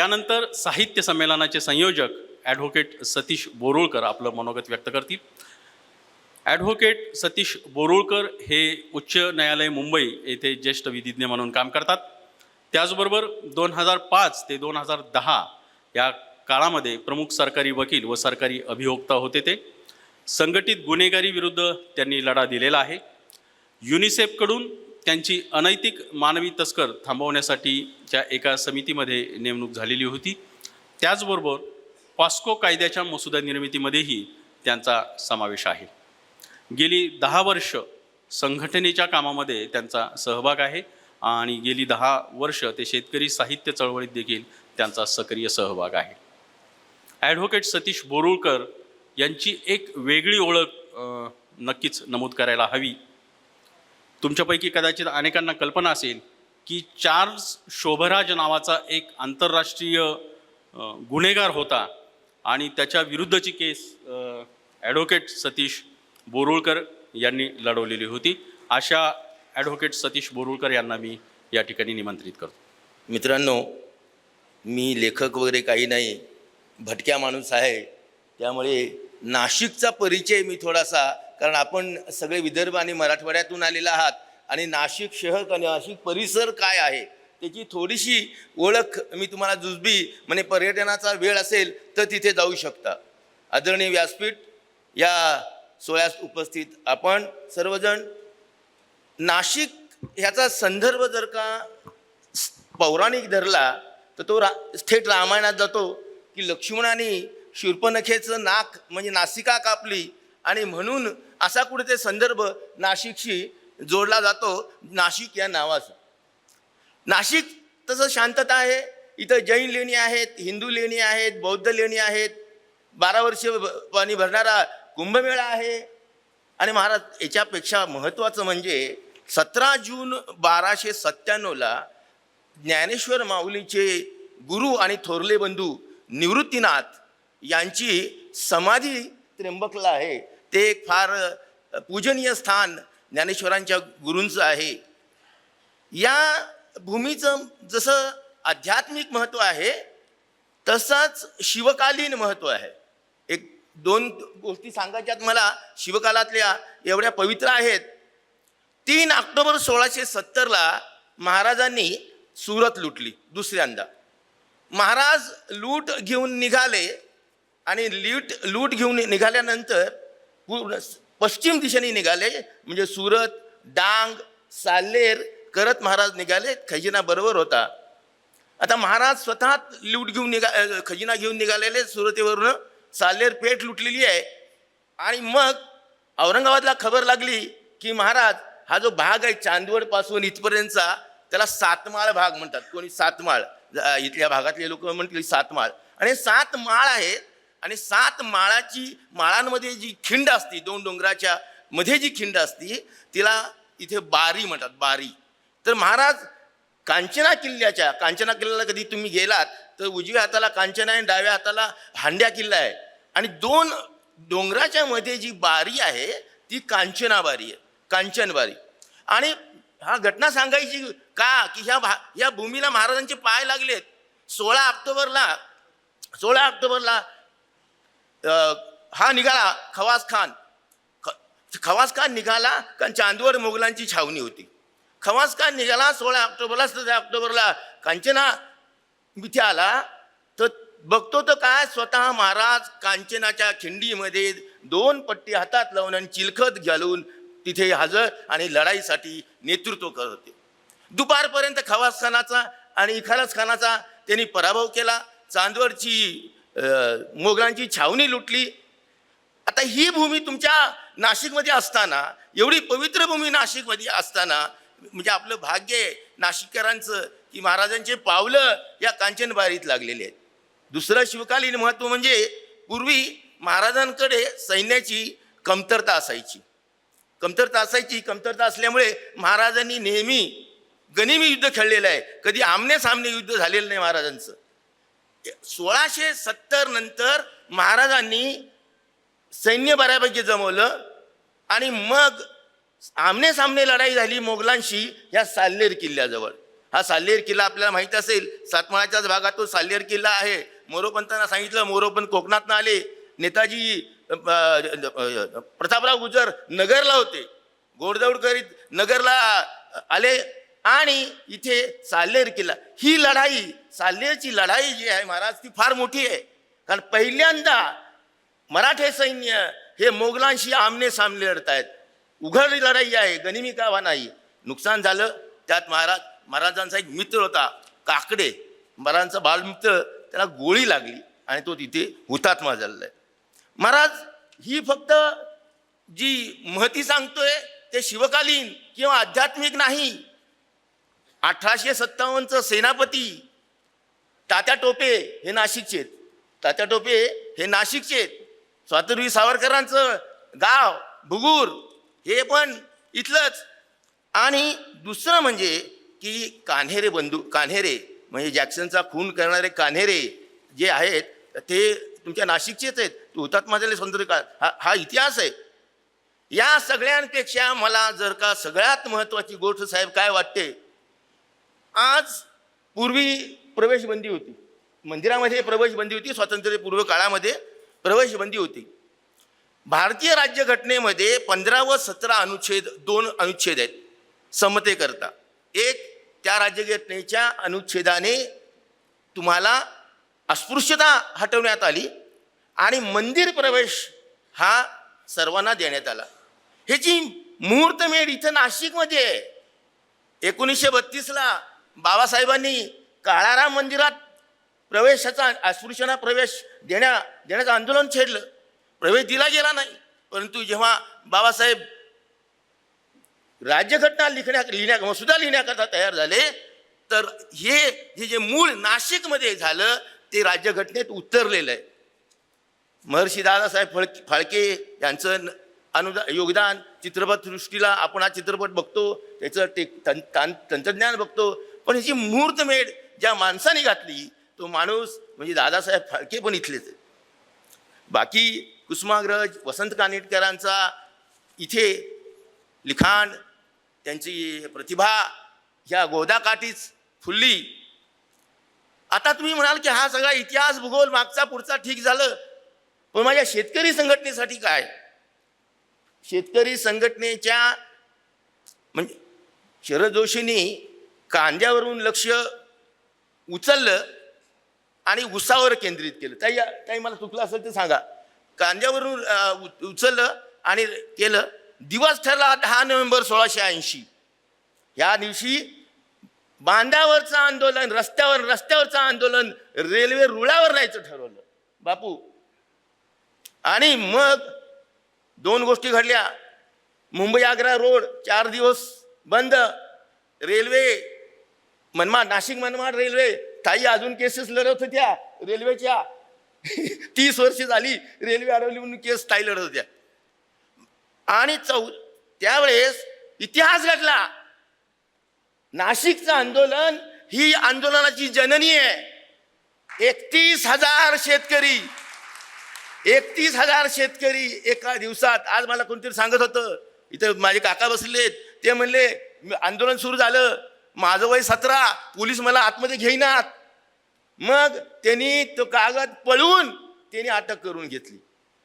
यानंतर साहित्य संमेलनाचे संयोजक ॲडव्होकेट सतीश बोरुळकर आपलं मनोगत व्यक्त करतील. ॲडव्होकेट सतीश बोरुळकर हे उच्च न्यायालय मुंबई येथे ज्येष्ठ विधिज्ञ म्हणून काम करतात. त्याचबरोबर दोन हजार पाच ते दोन हजार दहा या काळामध्ये प्रमुख सरकारी वकील व सरकारी अभियोक्ता होते ते. संघटित गुन्हेगारी विरुद्ध त्यांनी लढा दिलेला आहे. युनिसेफकडून त्यांची अनैतिक मानवी तस्कर थांबवण्यासाठीच्या एका समितीमध्ये नेमणूक झालेली होती त्याचबरोबर पॉस्को कायद्याच्या मसुदा निर्मितीमध्येही त्यांचा समावेश आहे. गेली दहा वर्ष संघटनेच्या कामामध्ये त्यांचा सहभाग आहे आणि गेली दहा वर्ष ते शेतकरी साहित्य चळवळीत देखील त्यांचा सक्रिय सहभाग आहे. ॲडव्होकेट सतीश बोरुळकर यांची एक वेगळी ओळख नक्कीच नमूद करायला हवी. तुमच्यापैकी कदाचित अनेकांना कल्पना असेल की चार्ल्स शोभराज नावाचा एक आंतरराष्ट्रीय गुन्हेगार होता आणि त्याच्या विरुद्धची केस ॲडव्होकेट सतीश बोरुळकर यांनी लढवलेली होती. अशा ॲडव्होकेट सतीश बोरुळकर यांना मी या ठिकाणी निमंत्रित करतो. मित्रांनो मी लेखक वगैरे काही नाही भटक्या माणूस आहे त्यामुळे नाशिकचा परिचय मी थोडासा कारण आपण सगळे विदर्भ आणि मराठवाड्यातून आलेला आहात आणि नाशिक शहर आणि नाशिक परिसर काय आहे त्याची थोडीशी ओळख मी तुम्हाला जुजबी म्हणजे पर्यटनाचा वेळ असेल तर तिथे जाऊ शकता. आदरणीय व्यासपीठ या सोहळ्यास उपस्थित आपण सर्वजण. नाशिक ह्याचा संदर्भ जर का पौराणिक धरला तर तो रा थेट रामायणात जातो की लक्ष्मणाने शूर्पनखेचं नाक म्हणजे नासिका कापली आणि म्हणून असा कुठे ते संदर्भ नाशिकशी जोडला जातो नाशिक या नावाचा. नाशिक तसं शांतता आहे इथं जैन लेणी आहेत हिंदू लेणी आहेत बौद्ध लेणी आहेत बारा वर्ष पाणी भरणारा कुंभमेळा आहे. आणि महाराज याच्यापेक्षा महत्त्वाचं म्हणजे सतरा जून बाराशे सत्त्याण्णवला ज्ञानेश्वर माऊलीचे गुरु आणि थोरले बंधू निवृत्तीनाथ यांची समाधी त्र्यंबकला आहे. ते एक फार पूजनीय स्थान ज्ञानेश्वरांच्या गुरूंचं आहे. या भूमीचं जसं आध्यात्मिक महत्त्व आहे तसंच शिवकालीन महत्त्व आहे. एक दोन गोष्टी सांगायच्यात मला शिवकालातल्या एवढ्या पवित्र आहेत. तीन ऑक्टोबर सोळाशे सत्तरला महाराजांनी सुरत लुटली दुसऱ्यांदा. महाराज लूट घेऊन निघाले आणि लूट लूट घेऊन निघाल्यानंतर पूर्ण पश्चिम दिशेने निघाले म्हणजे सुरत डांग साल्लेर करत महाराज निघाले खजिना बरोबर होता. आता महाराज स्वतः लूट घेऊन निघा खजिना घेऊन निघालेले सुरतेवरून साल्लेर पेठ लुटलेली आहे. आणि मग औरंगाबादला खबर लागली की महाराज हा जो भाग आहे चांदवडपासून इथपर्यंतचा त्याला सातमाळ भाग म्हणतात. कोणी सातमाळ? इथल्या भागातले लोक म्हटले सातमाळ. आणि सात माळ आहेत आणि सात माळाची माळांमध्ये जी खिंड असती दोन डोंगराच्या मध्ये जी खिंड असती तिला इथे बारी म्हणतात बारी. तर महाराज कांचना किल्ल्याच्या कांचना किल्ल्याला कधी तुम्ही गेलात तर उजव्या हाताला कांचना आहे आणि डाव्या हाताला हांड्या किल्ला आहे. आणि दोन डोंगराच्या मध्ये जी बारी आहे ती कांचना बारी आहे कांचन बारी. आणि हा घटना सांगायची का की ह्या भा ह्या भूमीला महाराजांचे पाय लागलेत. सोळा ऑक्टोबरला सोळा ऑक्टोबरला हा निघाला खवास खान. ख- खवास खान निघाला कारण चांदवर मोगलांची छावणी होती. खवास खान निघाला सोळा ऑक्टोबरला सतरा ऑक्टोबरला. कांचना इथे आला. तर बघतो तर काय स्वतः महाराज कांचनाच्या खिंडीमध्ये दोन पट्टी हातात लावून आणि चिलखत घालून तिथे हजर आणि लढाईसाठी नेतृत्व करत होते. दुपारपर्यंत खवास खानाचा आणि इखालस खानाचा त्यांनी पराभव केला. चांदवरची मोगलांची छावणी लुटली. आता ही भूमी तुमच्या नाशिकमध्ये असताना एवढी पवित्र भूमी नाशिकमध्ये असताना म्हणजे आपलं भाग्य आहे नाशिककरांचं की महाराजांचे पावलं या कांचनबारीत लागलेले आहेत. दुसरं शिवकालीन महत्त्व म्हणजे पूर्वी महाराजांकडे सैन्याची कमतरता असायची. कमतरता असायची कमतरता असल्यामुळे महाराजांनी नेहमी गनिमी युद्ध खेळलेलं आहे. कधी आमने सामने युद्ध झालेलं नाही महाराजांचं. सोळाशे सत्तर नंतर महाराजांनी सैन्य बऱ्यापैकी जमवलं आणि मग आमने सामने लढाई झाली मोगलांशी या साल्लेर किल्ल्याजवळ. हा साल्लेर किल्ला आपल्याला माहीत असेल सातमाळ्याच्याच भागात तो किल्ला आहे. मोरोपंतांना सांगितलं मोरोपंत कोकणातनं आले. नेताजी प्रतापराव गुजर नगरला होते. गोडदौड करीत नगरला आले. आणि इथे साल्हेर किल्ला ही लढाई साल्हेरची लढाई जी आहे महाराज ती फार मोठी आहे. कारण पहिल्यांदा मराठे सैन्य हे मोगलांशी आमने सामने लढत आहेत उघड लढाई आहे गनिमी कावा नाही नुकसान झालं. त्यात महाराज महाराजांचा एक मित्र होता काकडे. महाराजांचा बालमित्र त्याला गोळी लागली आणि तो तिथे हुतात्मा झालेला आहे. महाराज ही फक्त जी महती सांगतोय ते शिवकालीन किंवा आध्यात्मिक नाही अठराशे सत्तावन्नचं सेनापती तात्या टोपे हे नाशिकचे आहेत. तात्या टोपे हे नाशिकचे आहेत. स्वातंत्र्यवीर सावरकरांचं गाव भुगूर हे पण इथलंच. आणि दुसरं म्हणजे की कान्हेरे बंधू कान्हेरे म्हणजे जॅक्सनचा खून करणारे कान्हेरे जे आहेत ते तुमच्या नाशिकचेच आहेत. हुतात्मा झाले स्वातंत्र्य का हा हा इतिहास आहे. या सगळ्यांपेक्षा मला जर का सगळ्यात महत्त्वाची गोष्ट साहेब काय वाटते? आज पूर्वी प्रवेशबंदी होती. मंदिरामध्ये प्रवेशबंदी होती स्वातंत्र्यपूर्व काळामध्ये प्रवेशबंदी होती. भारतीय राज्यघटनेमध्ये पंधरा व सतरा अनुच्छेद दोन अनुच्छेद आहेत समतेकरता. एक त्या राज्यघटनेच्या अनुच्छेदाने तुम्हाला अस्पृश्यता हटवण्यात आली आणि मंदिर प्रवेश हा सर्वांना देण्यात आला. ह्याची मुहूर्तमेढ इथं नाशिकमध्ये आहे. एकोणीसशे बत्तीसला बाबासाहेबांनी काळाराम मंदिरात प्रवेशाचा अस्पृश्यांना प्रवेश देण्या देण्याचं आंदोलन छेडलं. प्रवेश दिला गेला नाही. परंतु जेव्हा बाबासाहेब राज्यघटना लिखण्या लिहिण्या मसुदा लिहिण्याकरता तयार झाले तर हे हे जे मूळ नाशिकमध्ये झालं ते राज्यघटनेत उतरलेलं आहे. महर्षी दादासाहेब फळके फाळके यांचं न- अनुदा योगदान चित्रपटसृष्टीला आपण हा चित्रपट बघतो त्याचं टेक तं- तंत्रज्ञान बघतो पण ह्याची मुहूर्तमेढ ज्या माणसाने घातली तो माणूस म्हणजे दादासाहेब फाळके पण इथलेच बाकी कुसुमाग्रज वसंत कानेटकरांचा इथे लिखाण त्यांची प्रतिभा ह्या गोदाकाठीच फुलली. आता तुम्ही म्हणाल की हा सगळा इतिहास भूगोल मागचा पुढचा ठीक झालं पण माझ्या शेतकरी संघटनेसाठी काय? शेतकरी संघटनेच्या म्हणजे शरद जोशींनी कांद्यावरून लक्ष उचललं आणि उसावर केंद्रित केलं. ताई ताई मला चुकलं असेल तर सांगा. कांद्यावरून उचललं आणि केलं. दिवस ठरला दहा नोव्हेंबर सोळाशे ऐंशी. ह्या दिवशी बांधावरचं आंदोलन रस्त्यावर रस्त्यावरचं आंदोलन रेल्वे रुळावर न्यायचं ठरवलं. बापू. आणि मग दोन गोष्टी घडल्या. मुंबई आग्रा रोड चार दिवस बंद. Railway Manmad Nashik Manmad railway. ताई अजून केसेस लढत होत्या. रेल्वेच्या. तीस वर्ष झाली रेल्वे अडवली म्हणून केस ताई लढत होत्या. आणि चौ त्यावेळेस इतिहास घडला. नाशिकचं आंदोलन ही आंदोलनाची जननी आहे. एकतीस हजार शेतकरी. एकतीस हजार शेतकरी एका दिवसात. आज मला कोणतरी सांगत होतं. इथं माझे काका बसलेत. ते म्हणले आंदोलन सुरू झालं. माझं वय सतरा पोलीस मला आतमध्ये घेईनात. मग त्यांनी तो कागद पळवून त्यांनी अटक करून घेतली.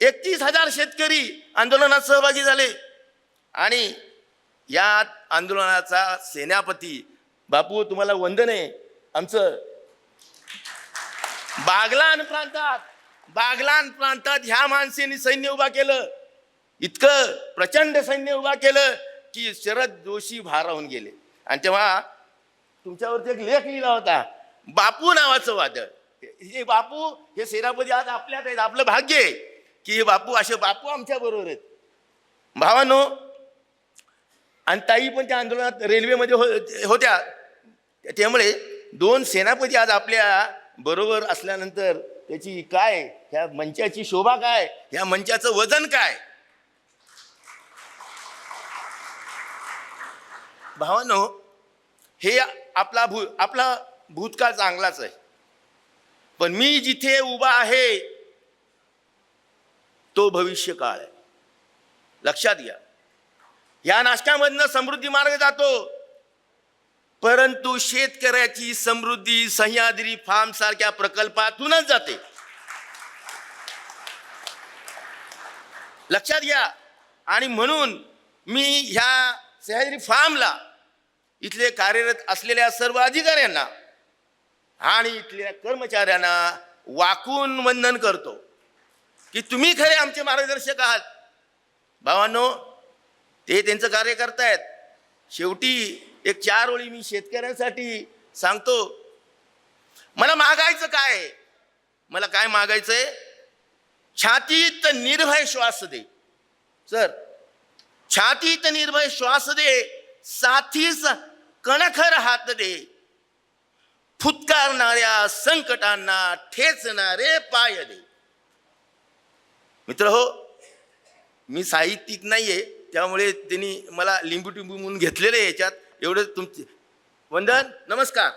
एकतीस हजार शेतकरी आंदोलनात सहभागी झाले. आणि या आंदोलनाचा सेनापती बापू तुम्हाला वंदन आहे. आमचं बागलान प्रांतात बागलान प्रांतात ह्या माणसेने सैन्य उभा केलं. इतकं प्रचंड सैन्य उभा केलं की शरद जोशी भारावून गेले. आणि तेव्हा तुमच्यावरती एक लेख लिहिला होता. बापू नावाचं वादळ. हे बापू हे सेनापती आज आपल्यात आहेत आपलं भाग्य आहे की हे बापू असे बापू आमच्या बरोबर आहेत. भावानो आणि ताई पण त्या आंदोलनात रेल्वेमध्ये हो होत्या. त्यामुळे दोन सेनापती आज आपल्या बरोबर असल्यानंतर त्याची काय ह्या मंचाची शोभा काय ह्या मंचाचं वजन काय? भावानो हे आपला भू आपला भूतकाळ चांगलाच आहे. पण मी जिथे उभा आहे तो भविष्य काळ आहे. लक्षात घ्या. या नाशकामधनं समृद्धी मार्ग जातो. परंतु शेतकऱ्याची समृद्धी सह्याद्री फार्म सारख्या प्रकल्पातूनच जाते. लक्षात घ्या. आणि म्हणून मी ह्या सह्याद्री फार्मला इथले कार्यरत असलेल्या सर्व अधिकाऱ्यांना आणि इथल्या कर्मचाऱ्यांना वाकून वंदन करतो की तुम्ही खरे आमचे मार्गदर्शक आहात. भावांनो ते त्यांचं कार्य करतायत. शेवटी एक चार ओळी मी शेतकऱ्यांसाठी सांगतो. मला मागायचं काय मला काय मागायचंय? छातीत निर्भय श्वास दे. सर छातीत निर्भय श्वास दे. साथीस कणखर हात दे. फुतकारणाऱ्या संकटांना ठेचणारे पाय दे. मित्र हो मी साहित्यिक नाहीये त्यामुळे त्यांनी मला लिंबू टिंबू म्हणून घेतलेले आहे याच्यात. एवढं तुमचे. वंदन नमस्कार.